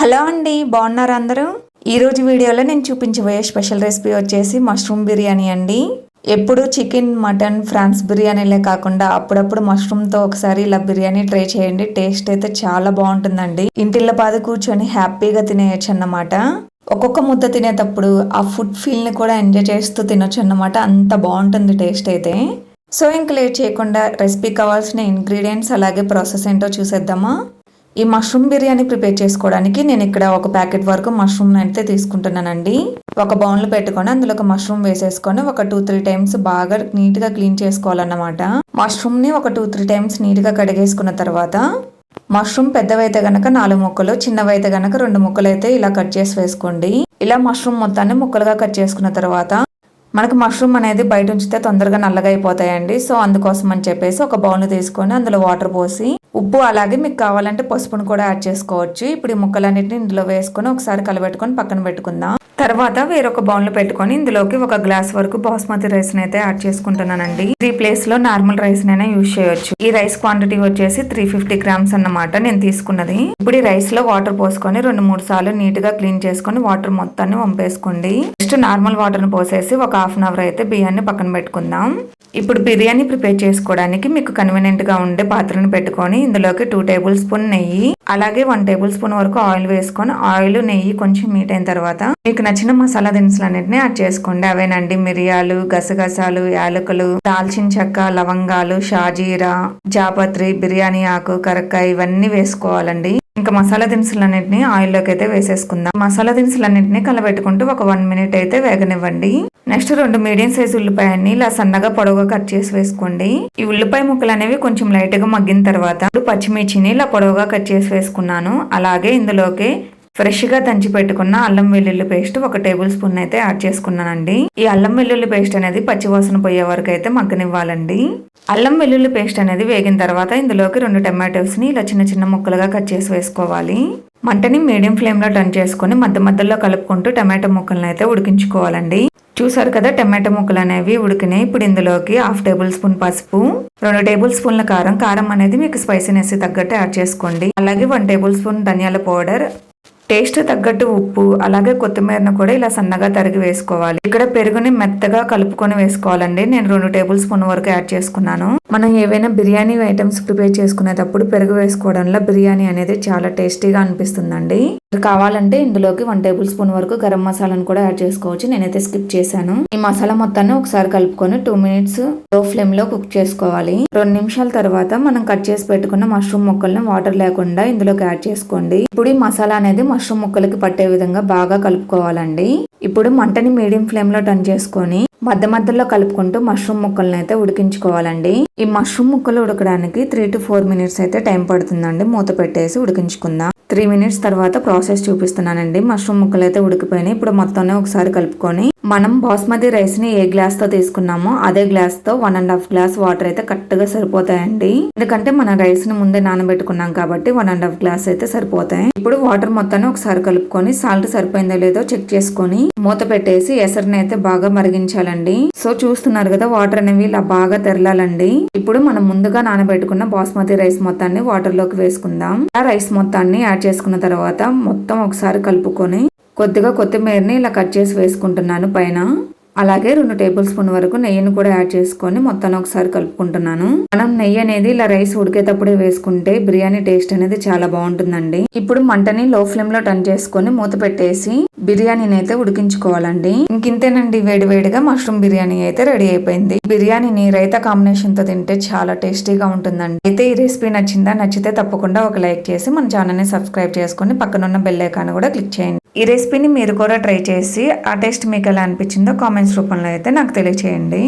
Hello అండి బాగున్నారు అందరూ? ఈరోజు వీడియోలో నేను చూపించబోయే స్పెషల్ రెసిపీ వచ్చేసి మష్రూమ్ బిర్యానీ అండి. ఎప్పుడు చికెన్ మటన్ ఫ్రాన్స్ బిర్యానీలే కాకుండా అప్పుడప్పుడు మష్రూమ్తో ఒకసారి ఇలా బిర్యానీ ట్రై చేయండి. టేస్ట్ అయితే చాలా బాగుంటుందండి. ఇంటిళ్ళ పాద కూర్చొని హ్యాపీగా తినేయచ్చు అన్నమాట ఒక్కొక్క ముద్ద తినేటప్పుడు ఆ ఫుడ్ ఫీల్ని కూడా ఎంజాయ్ చేస్తూ తినొచ్చు అన్నమాట అంత బాగుంటుంది టేస్ట్ అయితే. సో ఇంక లేట్ చేయకుండా రెసిపీ కావాల్సిన ఇంగ్రీడియంట్స్ అలాగే ప్రాసెస్ ఏంటో చూసేద్దామా? ఈ మష్రూమ్ బిర్యానీ ప్రిపేర్ చేసుకోవడానికి నేను ఇక్కడ ఒక ప్యాకెట్ వరకు మష్రూమ్ అయితే తీసుకుంటున్నానండి. ఒక బౌన్లో పెట్టుకొని అందులో ఒక మష్రూమ్ వేసేసుకొని ఒక టూ త్రీ టైమ్స్ బాగా నీట్గా క్లీన్ చేసుకోవాలన్నమాట. మష్రూమ్ని ఒక టూ త్రీ టైమ్స్ నీట్గా కడిగేసుకున్న తర్వాత మష్రూమ్ పెద్దవైతే గనక నాలుగు ముక్కలు చిన్నవైతే గనక రెండు ముక్కలు అయితే ఇలా కట్ చేసి వేసుకోండి. ఇలా మష్రూమ్ మొత్తాన్ని ముక్కలుగా కట్ చేసుకున్న తర్వాత మనకు మష్రూమ్ అనేది బయట ఉంచితే తొందరగా నల్లగా అయిపోతాయండి. సో అందుకోసం అని చెప్పేసి ఒక బౌల్ తీసుకొని అందులో వాటర్ పోసి ఉప్పు అలాగే మీకు కావాలంటే పసుపును కూడా యాడ్ చేసుకోవచ్చు. ఇప్పుడు ఈ ముక్కలన్నిటిని ఇందులో వేసుకొని ఒకసారి కలబెట్టుకొని పక్కన పెట్టుకుందాం. తర్వాత వేరొక బౌల్ పెట్టుకొని ఇందులోకి ఒక గ్లాస్ వరకు బాస్మతి రైస్ అయితే యాడ్ చేసుకుంటున్నానండి. ఈ ప్లేస్లో నార్మల్ రైస్ నైనా యూజ్ చేయొచ్చు. ఈ రైస్ క్వాంటిటీ వచ్చేసి త్రీ ఫిఫ్టీ గ్రామ్స్ అన్నమాట నేను తీసుకున్నది. ఇప్పుడు ఈ రైస్లో వాటర్ పోసుకొని రెండు మూడు సార్లు నీట్గా క్లీన్ చేసుకొని వాటర్ మొత్తాన్ని వంపేసుకోండి. నెక్స్ట్ నార్మల్ వాటర్ను పోసేసి ఒక హాఫ్ అన్ అవర్ అయితే బియ్యాన్ని పక్కన పెట్టుకుందాం. ఇప్పుడు బిర్యానీ ప్రిపేర్ చేసుకోవడానికి మీకు కన్వీనియంట్గా ఉండే పాత్రను పెట్టుకొని ఇందులోకి టూ టేబుల్ స్పూన్ నెయ్యి అలాగే వన్ టేబుల్ స్పూన్ వరకు ఆయిల్ వేసుకొని ఆయిల్ నెయ్యి కొంచెం మీట్ అయిన తర్వాత మీకు నచ్చిన మసాలా దినుసులు అన్నింటినీ యాడ్ చేసుకోండి. అవేనండి? మిరియాలు గసగసాలు యాలకులు దాల్చిన చెక్క లవంగాలు షాజీరా జాపత్రి బిర్యానీ ఆకు కరక్కాయ ఇవన్నీ వేసుకోవాలండి. ఇంకా మసాలా దినుసులన్నింటినీ ఆయిల్లోకి అయితే వేసేసుకుందాం. మసాలా దినుసులన్నింటినీ కలబెట్టుకుంటూ ఒక వన్ మినిట్ అయితే వేగనివ్వండి. నెక్స్ట్ రెండు మీడియం సైజ్ ఉల్లిపాయన్ని ఇలా సన్నగా పొడవుగా కట్ చేసి వేసుకోండి. ఈ ఉల్లిపాయ ముక్కలు అనేవి కొంచెం లైట్గా మగ్గిన తర్వాత పచ్చిమిర్చిని ఇలా పొడవుగా కట్ చేసి వేసుకున్నాను. అలాగే ఇందులోకి ఫ్రెష్గా దంచి పెట్టుకున్న అల్లం వెల్లుల్లి పేస్ట్ ఒక టేబుల్ స్పూన్ అయితే యాడ్ చేసుకున్నానండి. ఈ అల్లం వెల్లుల్లి పేస్ట్ అనేది పచ్చివాసన పోయే వరకు అయితే మగ్గనివ్వాలండి. అల్లం వెల్లుల్లి పేస్ట్ అనేది వేగిన తర్వాత ఇందులోకి రెండు టమాటోస్ని ఇలా చిన్న చిన్న ముక్కలుగా కట్ చేసి వేసుకోవాలి. మంటని మీడియం ఫ్లేమ్లో టర్న్ చేసుకుని మధ్య మధ్యలో కలుపుకుంటూ టమాటో ముక్కలను అయితే ఉడికించుకోవాలండి. చూసారు కదా టమాటో ముక్కలు అనేవి ఉడికినాయి. ఇప్పుడు ఇందులోకి హాఫ్ టేబుల్ స్పూన్ పసుపు రెండు టేబుల్ స్పూన్ల కారం. కారం అనేది మీకు స్పైసీనెస్ తగ్గట్టు యాడ్ చేసుకోండి. అలాగే వన్ టేబుల్ స్పూన్ ధనియాల పౌడర్ టేస్ట్ తగ్గట్టు ఉప్పు అలాగే కొత్తిమీరను కూడా ఇలా సన్నగా తరిగి వేసుకోవాలి. ఇక్కడ పెరుగుని మెత్తగా కలుపుకొని వేసుకోవాలండి. నేను రెండు టేబుల్ స్పూన్ వరకు యాడ్ చేసుకున్నాను. మనం ఏవైనా బిర్యానీ ఐటమ్స్ ప్రిపేర్ చేసుకునేటప్పుడు పెరుగు వేసుకోవడంలో బిర్యానీ అనేది చాలా టేస్టీగా అనిపిస్తుందండి. కావాలంటే ఇందులోకి వన్ టేబుల్ స్పూన్ వరకు గరం మసాలాను కూడా యాడ్ చేసుకోవచ్చు. నేనైతే స్కిప్ చేశాను. ఈ మసాలా మొత్తాన్ని ఒకసారి కలుపుకొని టూ మినిట్స్లో ఫ్లేమ్లో కుక్ చేసుకోవాలి. రెండు నిమిషాల తర్వాత మనం కట్ చేసి పెట్టుకున్న మష్రూమ్ ముక్కలను వాటర్ లేకుండా ఇందులోకి యాడ్ చేసుకోండి. ఇప్పుడు ఈ మసాలా అనేది మష్రూమ్ ముక్కలకి పట్టే విధంగా బాగా కలుపుకోవాలండి. ఇప్పుడు మంటని మీడియం ఫ్లేమ్లో టర్న్ చేసుకొని మధ్య మధ్యలో కలుపుకుంటూ మష్రూమ్ ముక్కలను అయితే ఉడికించుకోవాలండి. ఈ మష్రూమ్ ముక్కలు ఉడకడానికి త్రీ టు ఫోర్ మినిట్స్ అయితే టైం పడుతుందండి. మూత పెట్టేసి ఉడికించుకుందాం. త్రీ మినిట్స్ తర్వాత ప్రాసెస్ చూపిస్తున్నానండి. మష్రూమ్ ముక్కలు అయితే ఉడికిపోయినాయి. ఇప్పుడు మొత్తాన్ని ఒకసారి కలుపుకొని మనం బాస్మతి రైస్ని ఏ గ్లాస్తో తీసుకున్నామో అదే గ్లాస్తో one and half glass water అయితే కరెక్ట్గా సరిపోతాయండి. ఎందుకంటే మన రైస్ని ముందే నానబెట్టుకున్నాం కాబట్టి వన్ అండ్ హాఫ్ గ్లాస్ అయితే సరిపోతాయి. ఇప్పుడు వాటర్ మొత్తాన్ని ఒకసారి కలుపుకొని సాల్ట్ సరిపోయిందో లేదో చెక్ చేసుకొని మూత పెట్టేసి ఎసరిని అయితే బాగా మరిగించాలండి. సో చూస్తున్నారు కదా వాటర్ అనేవి ఇలా బాగా తెరలాలండి. ఇప్పుడు మనం ముందుగా నానబెట్టుకున్న బాస్మతి రైస్ మొత్తాన్ని వాటర్లోకి వేసుకుందాం. ఆ రైస్ మొత్తాన్ని యాడ్ చేసుకున్న తర్వాత మొత్తం ఒకసారి కలుపుకొని కొద్దిగా కొత్తిమీరని ఇలా కట్ చేసి వేసుకుంటున్నాను పైన. అలాగే రెండు టేబుల్ స్పూన్ వరకు నెయ్యిని కూడా యాడ్ చేసుకొని మొత్తాన్ని ఒకసారి కలుపుకుంటున్నాను. మనం నెయ్యి అనేది ఇలా రైస్ ఉడికేటప్పుడే వేసుకుంటే బిర్యానీ టేస్ట్ అనేది చాలా బాగుంటుందండి. ఇప్పుడు మంటని లో ఫ్లేమ్లో టర్న్ చేసుకొని మూత పెట్టేసి బిర్యానీని అయితే ఉడికించుకోవాలండి. ఇంకింతేనండి వేడివేడిగా మష్రూమ్ బిర్యానీ అయితే రెడీ అయిపోయింది. బిర్యానీని రైతా కాంబినేషన్తో తింటే చాలా టేస్టీగా ఉంటుందండి. అయితే ఈ రెసిపీ నచ్చిందా? నచ్చితే తప్పకుండా ఒక లైక్ చేసి మన ఛానల్ని సబ్స్క్రైబ్ చేసుకుని పక్కనున్న బెల్ ఐకాన్ కూడా క్లిక్ చేయండి. ఈ రెసిపీని మీరు కూడా ట్రై చేసి ఆ టేస్ట్ మీకు ఎలా అనిపించిందో కామెంట్స్ రూపంలో అయితే నాకు తెలియచేయండి.